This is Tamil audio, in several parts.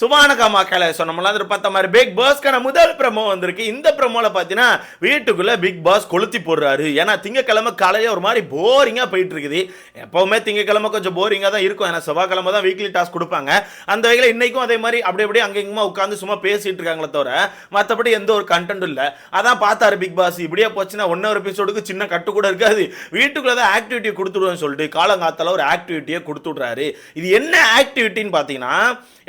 சுபானகாமா கலை சொன்னோம்ல அதில் பார்த்த மாதிரி பிக் பாஸ்க்கான முதல் ப்ரமோ வந்திருக்கு. இந்த ப்ரமோல பார்த்தீங்கன்னா வீட்டுக்குள்ளே பிக் பாஸ் கொளுத்தி போடுறாரு. ஏன்னா திங்கக்கிழமை காலையில் ஒரு மாதிரி போரிங்காக போயிட்டு இருக்குது எப்பவுமே திங்கக்கிழமை கொஞ்சம் போரிங்காக தான் இருக்கும். ஏன்னா செவ்வாய்க்கிழமை தான் வீக்லி டாஸ்க் கொடுப்பாங்க. அந்த வகையில் இன்றைக்கும் அதே மாதிரி அப்படி அப்படியே அங்கே இங்கேயுமா உட்காந்து சும்மா பேசிகிட்டு இருக்காங்களே தவிர மற்றபடி எந்த ஒரு கண்டென்ட் இல்லை. அதான் பார்த்தாரு பிக் பாஸ் இப்படியே போச்சுன்னா ஒன் ஹவர் எபிசோடுக்கு சின்ன கட்டு கூட இருக்காது. வீட்டுக்குள்ளே தான் ஆக்டிவிட்டி கொடுத்துடுவோம்னு சொல்லிட்டு காலங்காத்தால ஒரு ஆக்டிவிட்டியை கொடுத்து விட்றாரு இது என்ன ஆக்டிவிட்டின்னு பார்த்தீங்கன்னா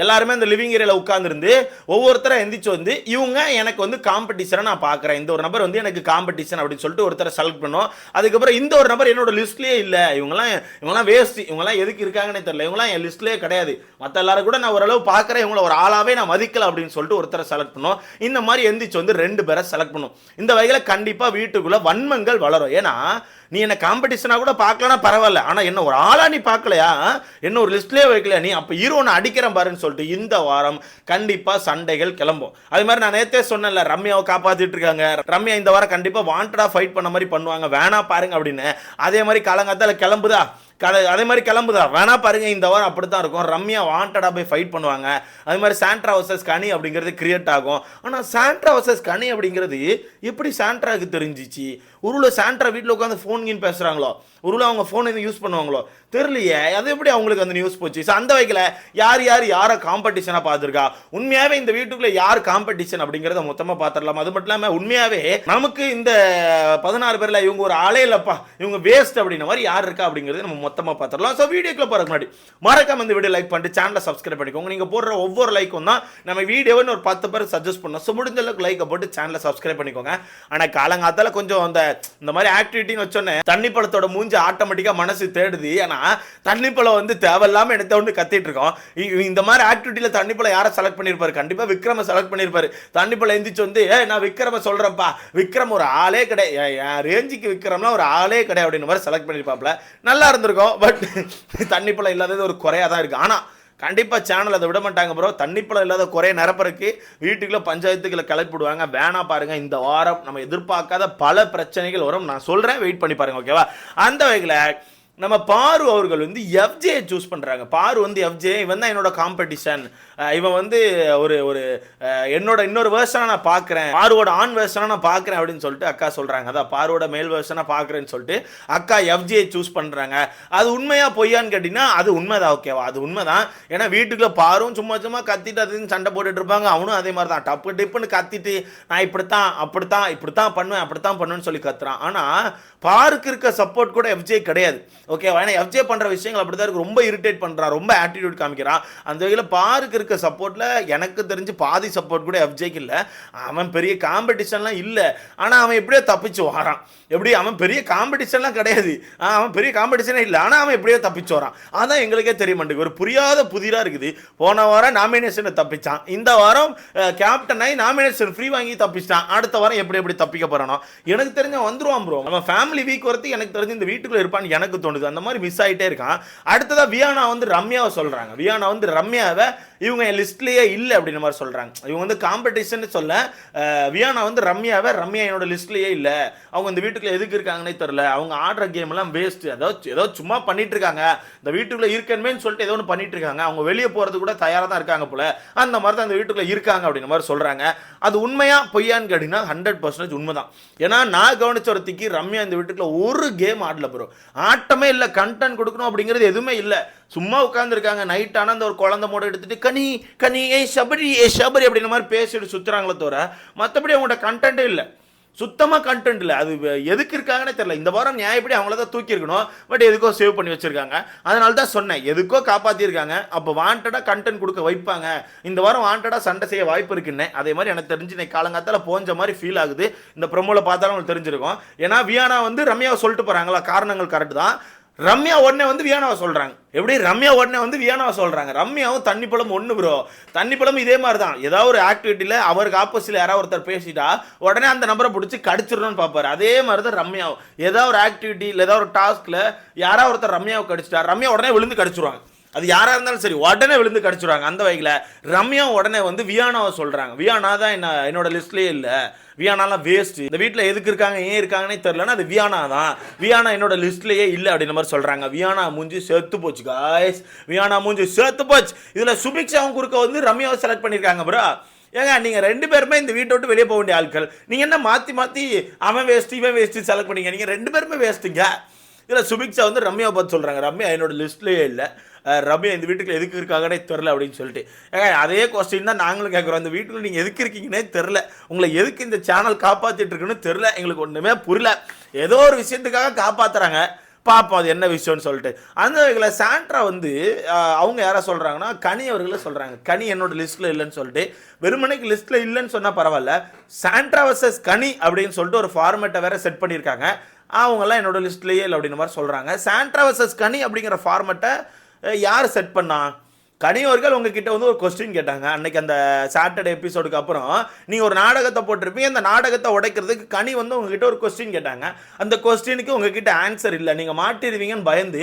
எல்லாருமே அந்த லிவிங் ஏரியாவில் உட்காந்துருந்து ஒவ்வொருத்தரை எந்திரிச்சு வந்து இவங்க எனக்கு வந்து காம்படிஷனை நான் பார்க்குறேன் இந்த ஒரு நபர் வந்து எனக்கு காம்படிஷன் அப்படின்னு சொல்லிட்டு ஒருத்தரை செலக்ட் பண்ணோம் அதுக்கப்புறம் இந்த ஒரு நபர் என்னோட லிஸ்ட்லேயே இல்லை. இவங்கலாம் இவங்கலாம் வேஸ்ட் இவங்கலாம் எதுக்கு இருக்காங்கன்னே தெரியல. இவங்கலாம் என் லிஸ்ட்லேயே கிடையாது. மற்ற எல்லாரும் கூட நான் ஓரளவு பார்க்குறேன் இவங்கள ஒரு ஆளாகவே நான் மதிக்கல அப்படின்னு சொல்லிட்டு ஒருத்தரை செலக்ட் பண்ணோம் இந்த மாதிரி எந்திரிச்சு வந்து ரெண்டு பேரை செலக்ட் பண்ணும் இந்த வகையில் கண்டிப்பாக வீட்டுக்குள்ளே வன்மங்கள் வளரும். ஏன்னா நீ என்ன காம்படிஷனாக கூட பார்க்கலனா பரவாயில்ல. ஆனால் என்ன ஒரு ஆளா நீ பார்க்கலையா? என்ன ஒரு லிஸ்ட்லேயே வைக்கலையா நீ? அப்போ ஹீரோனை அடிக்கிறேன் பாருன்னு சொல்லிட்டு இந்த வாரம் கண்டிப்பாக சண்டைகள் கிளம்பும். அது மாதிரி நான் நேத்தே சொன்னேன்ல ரம்யாவை காப்பாற்றிட்டு இருக்காங்க. ரம்யா இந்த வாரம் கண்டிப்பாக வாண்டடாக ஃபைட் பண்ண மாதிரி பண்ணுவாங்க. வேணா பாருங்க அப்படின்னு. அதே மாதிரி காலங்காத்தால் கிளம்புதா? கல அதே மாதிரி கிளம்புதா. வேணா பாருங்க இந்த வாரம் அப்படி தான் இருக்கும். ரம்யா வாண்டடா போய் ஃபைட் பண்ணுவாங்க. அதே மாதிரி சாண்ட்ரா வர்சஸ் கனி அப்படிங்கிறது கிரியேட் ஆகும். ஆனால் சாண்ட்ரா வர்சஸ் கனி அப்படிங்கிறது எப்படி சாண்ட்ராவுக்கு தெரிஞ்சிச்சு? உருளை சாண்ட்ரா வீட்டில் உட்காந்து ஃபோன் கீன் பேசுகிறாங்களோ உருளை அவங்க ஃபோன் எதுவும் யூஸ் பண்ணுவாங்களோ? தெரியலையே. அது எப்படி அவங்களுக்கு அந்த நியூஸ் போச்சு? ஸோ அந்த வகையில் யார் யார் யாரை காம்படிஷனாக பார்த்துருக்கா? உண்மையாகவே இந்த வீட்டுக்குள்ளே யார் காம்படிஷன் அப்படிங்கிறத மொத்தமாக பார்த்துடலாம். அது மட்டும் இல்லாமல் உண்மையாகவே நமக்கு இந்த பதினாறு பேரில் இவங்க ஒரு ஆளே இல்லைப்பா. இவங்க வேஸ்ட் அப்படின்ற மாதிரி யார் இருக்கா அப்படிங்கிறது நம்ம மொத்தமாக பார்த்துடலாம். ஸோ வீடியோக்குள்ள போகிறதுக்கு முன்னாடி மறக்காம இந்த வீடியோ லைக் பண்ணிட்டு சேனலை சப்ஸ்கிரைப் பண்ணிக்கோங்க. நீங்கள் போடுற ஒவ்வொரு லைக்கும் தான் நம்ம வீடியோன்னு ஒரு பத்து பேர் சஜஸ்ட் பண்ணோம். ஸோ முடிஞ்ச அளவுக்கு லைக்கை போட்டு சேனலை சப்ஸ்கிரைப் பண்ணிக்கோங்க. ஆனால் காலங்காத்தால கொஞ்சம் அந்த இந்த மாதிரி ஆக்டிவிட்டின்னு வச்சோன்னே தண்ணி பழத்தோட மூஞ்சி ஆட்டோமேட்டிக்காக மனசு தேடுது. ஆனால் தண்ணி பழம் வந்து தேவையில்லாமல் எடுத்த ஒன்று கத்திட்டு இருக்கோம். இந்த மாதிரி ஆக்டிவிட்டியில் தண்ணி பழம் யாரை செலக்ட் பண்ணியிருப்பாரு கண்டிப்பாக விக்ரம செலக்ட் பண்ணியிருப்பாரு தண்ணி பழம் எந்திரிச்சு வந்து ஏ நான் விக்ரம சொல்கிறேன்ப்பா விக்ரம் ஒரு ஆளே கிடையாது என் ரேஞ்சுக்கு விக்ரம்லாம் ஒரு ஆளே கிடையாது அப்படின்னு மாதிரி செலக்ட் பண்ணியிருப்பாப்ல நல்லா இருந்திருக்கும் பட் தண்ணி பழம் இல்லாதது ஒரு குறையாக தான் இருக்குது ஆனால் கண்டிப்பாக சேனல் அதை விட மாட்டாங்க ப்ரோ தண்ணிப்பழம் இல்லாத குறைய நிரப்பறக்கு வீட்டுக்குள்ள பஞ்சாயத்துக்களை கிளப்பிடுவாங்க வேணா பாருங்கள் இந்த வாரம் நம்ம எதிர்பார்க்காத பல பிரச்சனைகள் வரும். நான் சொல்கிறேன் வெயிட் பண்ணி பாருங்கள் ஓகேவா அந்த வகையில் நம்ம பாரு அவர்கள் வந்து எஃப்ஜே சூஸ் பண்ணுறாங்க பாரு வந்து எஃப்ஜே இவன் தான் என்னோட காம்படிஷன் இவன் வந்து ஒரு ஒரு என்னோட இன்னொரு வேர்ஷனாக நான் பார்க்குறேன் பாருவோட ஆண் வேர்ஷனாக நான் பார்க்குறேன் அப்படின்னு சொல்லிட்டு அக்கா சொல்கிறாங்க அதான் பாருவோட மேல் வேர்ஷனாக பார்க்குறேன்னு சொல்லிட்டு அக்கா எஃப்ஜியை சூஸ் பண்ணுறாங்க அது உண்மையாக பொய்யான்னு கேட்டிங்கன்னா அது உண்மைதான் ஓகேவா அது உண்மைதான். ஏன்னா வீட்டுக்குள்ளே பாரும் சும்மா சும்மா கத்திட்டு அதுன்னு சண்டை போட்டுட்டு இருப்பாங்க. அவனும் அதே மாதிரி தான் டப்பு டிப்புன்னு கத்திட்டு நான் இப்படித்தான் அப்படித்தான் இப்படித்தான் பண்ணுவேன் அப்படித்தான் பண்ணுவேன்னு சொல்லி கத்துறான். ஆனால் பாருக்கு இருக்க சப்போர்ட் கூட எஃப்ஜே கிடையாது. ஓகேவா ஏன்னா எஃப்ஜே பண்ணுற விஷயங்கள் அப்படி தான் இருக்கு. ரொம்ப இரிட்டேட் பண்ணுறான் ரொம்ப ஆட்டிடியூட் காமிக்கிறான். அந்த வகையில் பாருக்கு இருக்க சப்போர்ட்டில் எனக்கு தெரிஞ்சு பாதி சப்போர்ட் கூட எஃப்ஜேக்கு இல்லை. அவன் பெரிய காம்படிஷன்லாம் இல்லை. ஆனால் அவன் எப்படியோ தப்பிச்சு வரான் எப்படி? அவன் பெரிய காம்படிஷன்லாம் கிடையாது. அவன் பெரிய காம்படிஷனே இல்லை. ஆனால் அவன் எப்படியோ தப்பிச்சு வரான் அதான் எங்களுக்கே தெரிய மாட்டேங்குது. ஒரு புரியாத புதிராக இருக்குது. போன வாரம் நாமினேஷனை தப்பிச்சான். இந்த வாரம் கேப்டன் ஆகி நாமினேஷன் ஃப்ரீ வாங்கி தப்பிச்சிட்டான். அடுத்த வாரம் எப்படி எப்படி தப்பிக்க போகிறானோ எனக்கு தெரிஞ்ச வந்துருவான் ப்ரோ நம்ம ஃபேமிலி வீக் வரத்து எனக்கு தெரிஞ்சு இந்த வீட்டுக்குள்ளே இருப்பான்னு எனக்கு தோணுது. அந்த மாதிரி மிஸ் ஆகிட்டே இருக்கான். அடுத்ததாக வியானா வந்து ரம்யாவை சொல்கிறாங்க வியானா வந்து ரம்யாவை இவங்க என் லிஸ்ட்லேயே இல்லை அப்படின்ற மாதிரி சொல்கிறாங்க இவங்க வந்து காம்படிஷன் சொல்ல வியானா வந்து ரம்யாவை ரம்யா என்னோட லிஸ்ட்லேயே இல்லை. அவங்க இந்த வீட்டுக்குள்ள எதுக்கு இருக்காங்கன்னே தெரில அவங்க ஆடுற கேம் எல்லாம் வேஸ்ட் ஏதோ ஏதோ சும்மா பண்ணிட்டு இருக்காங்க. இந்த வீட்டுக்குள்ளே இருக்கணுமேன்னு சொல்லிட்டு ஏதோ ஒன்று பண்ணிட்டு இருக்காங்க. அவங்க வெளியே போகிறது கூட தயாராக தான் இருக்காங்க போல. அந்த மாதிரி தான் அந்த வீட்டுக்குள்ளே இருக்காங்க அப்படின்ற மாதிரி சொல்கிறாங்க அது உண்மையாக பொய்யான்னு கேட்டிங்கன்னா ஹண்ட்ரட் பர்சன்டேஜ் உண்மைதான். ஏன்னா நான் கவனிச்ச ஒருத்திக்கு ரம்யா இந்த வீட்டுக்குள்ளே ஒரு கேம் ஆடல ப்ரோ ஆட்டமே இல்லை கண்டென்ட் கொடுக்கணும் அப்படிங்கிறது எதுவுமே இல்லை. சும்மா உட்காந்துருக்காங்க நைட் ஆனால் அந்த ஒரு குழந்தை மூட எடுத்துட்டு கனி கனி ஏ சபரி ஏ சபரி அப்படின்ற மாதிரி பேசிட்டு சுற்றுறாங்களே தவிர மற்றபடி அவங்களோட கண்டென்ட்டே இல்லை. சுத்தமாக கண்டென்ட் இல்லை. அது எதுக்கு இருக்காங்கன்னே தெரியல. இந்த வாரம் நியாயப்படி அவங்கள தான் தூக்கியிருக்கணும் பட் எதுக்கோ சேவ் பண்ணி வச்சுருக்காங்க. அதனால தான் சொன்னேன். எதுக்கோ காப்பாற்றிருக்காங்க அப்போ வாண்டடாக கண்டென்ட் கொடுக்க வைப்பாங்க. இந்த வாரம் வாண்டடாக சண்டை செய்ய வாய்ப்பு இருக்குன்னு. அதே மாதிரி எனக்கு தெரிஞ்சு இன்னைக்கு காலங்காத்தால் போஞ்ச மாதிரி ஃபீல் ஆகுது. இந்த ப்ரொமோவில் பார்த்தாலும் உங்களுக்கு தெரிஞ்சிருக்கும். ஏன்னா வியானா வந்து ரம்யாவை சொல்லிட்டு போகிறாங்களா காரணங்கள் கரெக்ட் தான். ரம்யா உடனே வந்து வியானாவை சொல்கிறாங்க எப்படி? ரம்யா உடனே வந்து வியானாவை சொல்கிறாங்க ரம்யாவும் தண்ணி பழம் ஒன்று ப்ரோ தண்ணி பழம் இதே மாதிரி தான் ஏதாவது ஒரு ஆக்டிவிட்டியில் அவருக்கு ஆப்போசிட்ல யாராவது ஒருத்தர் பேசிட்டா உடனே அந்த நம்பரை பிடிச்சி கடிச்சிடணும்னு பார்ப்பாரு. அதே மாதிரி தான் ரம்யாவும். ஏதாவது ஒரு ஆக்டிவிட்டி இல்லை ஏதாவது ஒரு டாஸ்கில் யாராவது ஒருத்தர் ரம்யாவை கடிச்சிட்டா ரம்யா உடனே விழுந்து கடிச்சிருவாங்க. அது யாராக இருந்தாலும் சரி உடனே விழுந்து கடிச்சிடுவாங்க அந்த வகையில் ரம்யா உடனே வந்து வியானாவை சொல்கிறாங்க வியானா தான் என்ன என்னோட லிஸ்ட்லேயே இல்லை. வியானாலாம் வேஸ்ட் இந்த வீட்டில் எதுக்கு இருக்காங்க ஏன் இருக்காங்கன்னே தெரிலனா அது வியானா தான். வியானா என்னோட லிஸ்ட்லேயே இல்லை அப்படின்ற மாதிரி சொல்கிறாங்க வியானா மூஞ்சி செத்து போச்சு காய்ஸ் வியானா மூஞ்சி செத்து போச்சு. இதில் சுபிக்ஷாவும் குறுக்க வந்து ரம்யாவை செலக்ட் பண்ணியிருக்காங்க ப்ரோ ஏங்க நீங்கள் ரெண்டு பேருமே இந்த வீட்டை விட்டு வெளியே போக வேண்டிய ஆட்கள். நீங்கள் என்ன மாற்றி மாற்றி அவன் வேஸ்ட் இவன் வேஸ்ட்டு செலக்ட் பண்ணீங்க? நீங்கள் ரெண்டு பேருமே வேஸ்ட்டுங்க இதில் சுபிக்ஷா வந்து ரம்யாவை பார்த்து சொல்கிறாங்க ரம்யா என்னோட லிஸ்ட்லேயே இல்லை. ரம்யா இந்த வீட்டுக்கு எதுக்கு இருக்காங்கன்னே தெரில அப்படின்னு சொல்லிட்டு. அதே கொஸ்டின் தான் நாங்களும் கேட்குறோம் இந்த வீட்டுக்குள்ள நீங்கள் எதுக்கு இருக்கீங்கன்னே தெரில உங்களை எதுக்கு இந்த சேனல் காப்பாற்றிட்டு இருக்குன்னு தெரில எங்களுக்கு ஒன்றுமே புரியல. ஏதோ ஒரு விஷயத்துக்காக காப்பாற்றுறாங்க பார்ப்போம் அது என்ன விஷயம்னு சொல்லிட்டு. அந்த வகையில் சாண்ட்ரா வந்து அவங்க யாரை சொல்கிறாங்கன்னா கனி அவர்களை சொல்கிறாங்க கனி என்னோட லிஸ்ட்டில் இல்லைன்னு சொல்லிட்டு. வெறுமனைக்கு லிஸ்ட்டில் இல்லைன்னு சொன்னால் பரவாயில்ல. சாண்ட்ரா வர்சஸ் கனி அப்படின்னு சொல்லிட்டு ஒரு ஃபார்மேட்டை வேற செட் பண்ணியிருக்காங்க. அவங்கெல்லாம் என்னோட லிஸ்ட்லேயே இல்லை அப்படின்ற மாதிரி சொல்கிறாங்க சாண்ட்ரா வர்சஸ் கனி அப்படிங்கிற ஃபார்மேட்டை யார் செட் பண்ணா? கனியோர்கள் உங்ககிட்ட வந்து ஒரு கொஸ்டின் கேட்டாங்க. அன்னைக்கு அந்த சாட்டர்டே எபிசோடுக்கு அப்புறம் நீங்கள் ஒரு நாடகத்தை போட்டிருப்பீங்க அந்த நாடகத்தை உடைக்கிறதுக்கு கனி வந்து உங்ககிட்ட ஒரு கொஸ்டின் கேட்டாங்க. அந்த கொஸ்டினுக்கு உங்ககிட்ட ஆன்சர் இல்லை. நீங்கள் மாட்டிடுவீங்கன்னு பயந்து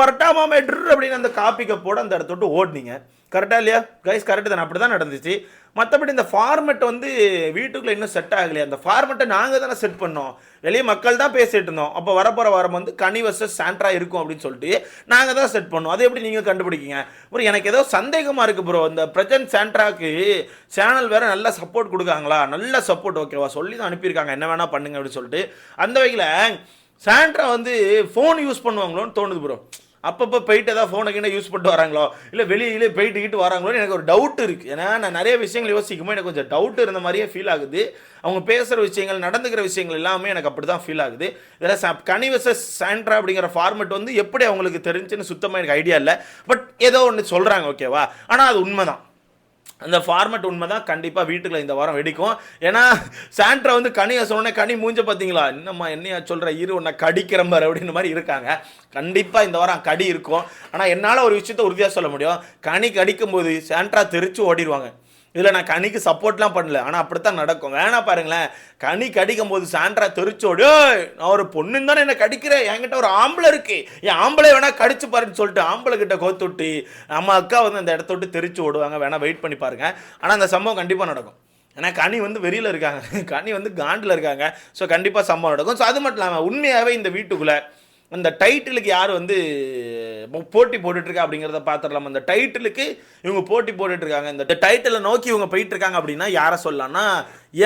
வரட்டாமா மெட்ரு அப்படின்னு அந்த காப்பி கப்போட அந்த இடத்த விட்டு ஓடுனீங்க. கரெக்டாக இல்லையா? கைஸ் கரெக்டு தானே? அப்படி தான் நடந்துச்சு. மற்றபடி இந்த ஃபார்மெட் வந்து வீட்டுக்குள்ளே இன்னும் செட் ஆகலையா. அந்த ஃபார்மெட்டை நாங்கள் தானே செட் பண்ணோம். வெளியே மக்கள் தான் பேசிட்டு இருந்தோம். அப்போ வரப்போகிற வாரம் வந்து கனி வர்சஸ் சாண்ட்ரா இருக்கும் அப்படின்னு சொல்லிட்டு நாங்கள் தான் செட் பண்ணோம். அதை எப்படி நீங்கள் கண்டுபிடிக்கீங்க? ப்ரோ எனக்கு ஏதோ சந்தேகமாக இருக்குது ப்ரோ இந்த பிரஜன் சாண்ட்ராக்கு சேனல் வேறு நல்ல சப்போர்ட் கொடுக்காங்களா? நல்ல சப்போர்ட் ஓகேவா சொல்லி தான் அனுப்பியிருக்காங்க. என்ன வேணால் பண்ணுங்க அப்படின்னு சொல்லிட்டு. அந்த வகையில் சாண்ட்ரா வந்து ஃபோன் யூஸ் பண்ணுவாங்களோன்னு தோணுது ப்ரோ அப்பப்போ போயிட்டு ஏதாவது ஃபோனை கிட்ட யூஸ் பண்ணிட்டு வராங்களோ? இல்லை வெளியிலே போயிட்டுக்கிட்டு வராங்களோ வராங்களோன்னு எனக்கு ஒரு டவுட் இருக்குது ஏன்னா நான் நிறைய விஷயங்கள் யோசிக்கும்போது எனக்கு கொஞ்சம் டவுட் இருந்த மாதிரியே ஃபீல் ஆகுது. அவங்க பேசுகிற விஷயங்கள் நடந்துக்கிற விஷயங்கள் எல்லாமே எனக்கு அப்படி தான் ஃபீல் ஆகுது. இதில் ச கனி சாண்ட்ரா அப்படிங்கிற ஃபார்மெட் வந்து எப்படி அவங்களுக்கு தெரிஞ்சுன்னு சுத்தமாக எனக்கு ஐடியா இல்லை. பட் ஏதோ ஒன்று சொல்கிறாங்க ஓகேவா ஆனால் அது உண்மை தான் அந்த ஃபார்மெட் உண்மை தான் கண்டிப்பாக வீட்டுக்குள்ள இந்த வாரம் வெடிக்கும். ஏன்னா சாண்ட்ரா வந்து கனியை சொன்னோடனே கனி மூஞ்ச பார்த்தீங்களா என்னம்மா என்னையா சொல்கிற இரு உன்னை கடிக்கிற மாதிரி அப்படின்ற மாதிரி இருக்காங்க. கண்டிப்பாக இந்த வாரம் கடி இருக்கும். ஆனால் என்னால் ஒரு விஷயத்த உறுதியாக சொல்ல முடியும். கனி கடிக்கும் போது சாண்ட்ரா தெரிச்சு ஓடிடுவாங்க. இதில் நான் கனிக்கு சப்போர்ட்லாம் பண்ணல. ஆனால் அப்படித்தான் நடக்கும். வேணா பாருங்களேன். கனி கடிக்கும் போது சாண்ட்ரா தெரிச்சோடு நான் ஒரு பொண்ணுன்னு தானே என்ன கடிக்கிறேன். என்கிட்ட ஒரு ஆம்பளை இருக்கு. என் ஆம்பளை வேணா கடிச்சு பாருன்னு சொல்லிட்டு ஆம்பளை கிட்ட கோத்துட்டு நம்ம அக்கா வந்து அந்த இடத்த விட்டு தெரிச்சு ஓடுவாங்க. வேணா வெயிட் பண்ணி பாருங்க. ஆனால் அந்த சம்பவம் கண்டிப்பாக நடக்கும். ஏன்னா கனி வந்து வெறியில் இருக்காங்க. கனி வந்து காண்டில் இருக்காங்க. ஸோ கண்டிப்பாக சம்பவம் நடக்கும். ஸோ அது மட்டும் இல்லாமல் உண்மையாகவே இந்த வீட்டுக்குள்ளே அந்த டைட்டிலுக்கு யார் வந்து போட்டி போட்டுட்ருக்கா அப்படிங்கிறத பார்த்துடலாம் அந்த டைட்டிலுக்கு இவங்க போட்டி போட்டுட்ருக்காங்க. இந்த டைட்டிலை நோக்கி இவங்க போயிட்டுருக்காங்க அப்படின்னா யாரை சொல்லலாம்னா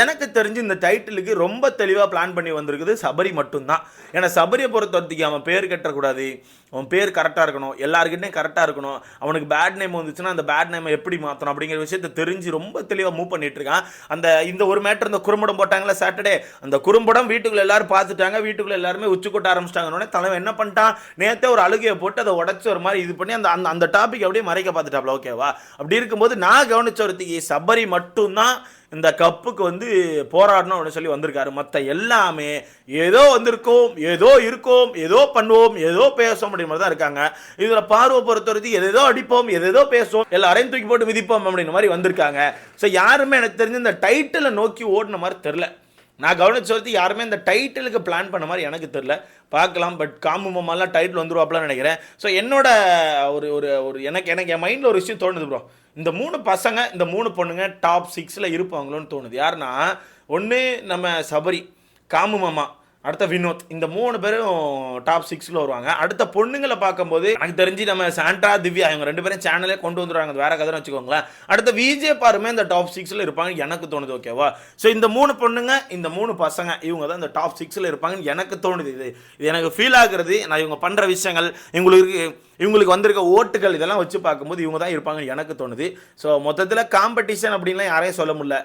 எனக்கு தெரிஞ்சு இந்த டைட்டிலுக்கு ரொம்ப தெளிவாக பிளான் பண்ணி வந்திருக்குது சபரி மட்டும்தான். ஏன்னா சபரியை பொறுத்த வரைக்கும் அவன் பேர் கட்டக்கூடாது. அவன் பேர் கரெக்டாக இருக்கணும். எல்லாருக்கிட்டையும் கரெக்டாக இருக்கணும். அவனுக்கு பேட் நேம் வந்துச்சுன்னா அந்த பேட் நேமை எப்படி மாற்றணும் அப்படிங்கிற விஷயத்தை தெரிஞ்சு ரொம்ப தெளிவாக மூவ் பண்ணிட்டு இருக்கான். அந்த இந்த ஒரு மேட்டர் இந்த குறும்படம் போட்டாங்களா சாட்டர்டே அந்த குறும்படம் வீட்டுக்குள்ள எல்லாரும் பார்த்துட்டாங்க. வீட்டுக்குள்ளே எல்லாருமே உச்சி கொட்ட ஆரம்பிச்சிட்டாங்கன்னு தலைவன் என்ன பண்ணிட்டான்? நேற்றே ஒரு அழுகையை போட்டு அதை உடச்சி ஒரு மாதிரி இது பண்ணி அந்த அந்த அந்த டாபிக் அப்படியே மறைக்க பார்த்துட்டாப்ல. ஓகேவா அப்படி இருக்கும்போது நான் கவனிச்ச ஒருத்திக்கு சபரி மட்டும்தான் இந்த கப்புக்கு வந்து போராடணும் அப்படின்னு சொல்லி வந்திருக்காரு. மற்ற எல்லாமே ஏதோ வந்திருக்கோம் ஏதோ இருக்கோம் ஏதோ பண்ணுவோம் ஏதோ பேசுவோம் அப்படின்ற மாதிரி தான் இருக்காங்க. இதில் பார்வை பொறுத்த வரைக்கும் எதேதோ அடிப்போம் எதேதோ பேசுவோம் எல்லாரையும் தூக்கி போட்டு மிதிப்போம் அப்படின்ற மாதிரி வந்திருக்காங்க. ஸோ யாருமே எனக்கு தெரிஞ்சு இந்த டைட்டிலை நோக்கி ஓடின மாதிரி தெரில நான் கவனிச்ச வரைக்கும் யாருமே இந்த டைட்டிலுக்கு பிளான் பண்ண மாதிரி எனக்கு தெரில பார்க்கலாம் பட் காமு மாமாலாம் டைட்டில் வந்துருவாப்லான்னு நினைக்கிறேன். ஸோ என்னோட ஒரு ஒரு ஒரு எனக்கு எனக்கு என் மைண்டில் ஒரு விஷயம் தோணுது ப்ரோ இந்த மூணு பசங்க இந்த மூணு பொண்ணுங்க டாப் சிக்ஸில் இருப்பாங்களோன்னு தோணுது. யாருன்னா ஒன்று நம்ம சபரி காமு மாமா. அடுத்த வினோத். இந்த மூணு பேரும் டாப் சிக்ஸில் வருவாங்க. அடுத்த பொண்ணுங்களை பார்க்கும்போது எனக்கு தெரிஞ்சு நம்ம சாண்ட்ரா திவ்யா இவங்க ரெண்டு பேரும் சேனலே கொண்டு வந்துடுவாங்க வேற கதை வச்சுக்கோங்களேன். அடுத்த விஜே பாருமே இந்த டாப் சிக்ஸில் இருப்பாங்க எனக்கு தோணுது ஓகேவா ஸோ இந்த மூணு பொண்ணுங்க இந்த மூணு பசங்க இவங்க தான் இந்த டாப் சிக்ஸில் இருப்பாங்கன்னு எனக்கு தோணுது. இது இது எனக்கு ஃபீல் ஆகுறது நான் இவங்க பண்ணுற விஷயங்கள் இவங்களுக்கு இவங்களுக்கு வந்திருக்க ஓட்டுகள் இதெல்லாம் வச்சு பார்க்கும்போது இவங்க தான் இருப்பாங்கன்னு எனக்கு தோணுது. ஸோ மொத்தத்தில் காம்படிஷன் அப்படின்லாம் யாரையும் சொல்ல முடியல.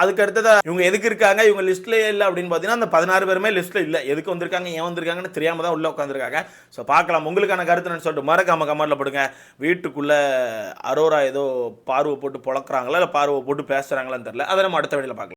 அதுக்கு அடுத்ததாக இவங்க எதுக்கு இருக்காங்க? இவங்க லிஸ்ட்லேயே இல்லை அப்படின்னு பார்த்தீங்கன்னா அந்த பதினாறு பேருமே லிஸ்ட்டில் இல்லை. எதுக்கு வந்திருக்காங்க? ஏன் வந்திருக்காங்கன்னு தெரியாமல் தான் உள்ளே உட்காந்துருக்காங்க ஸோ பார்க்கலாம். உங்களுக்கான கருத்துன்னு சொல்லிட்டு மறக்காம கமெண்ட்டில் போடுங்க. வீட்டுக்குள்ளே அரோரா ஏதோ பார்வை போட்டு பொழக்கிறாங்களா? இல்லை பார்வை போட்டு பேசுகிறாங்களான்னு தெரில அதை நம்ம அடுத்த வழியில் பார்க்கலாம்.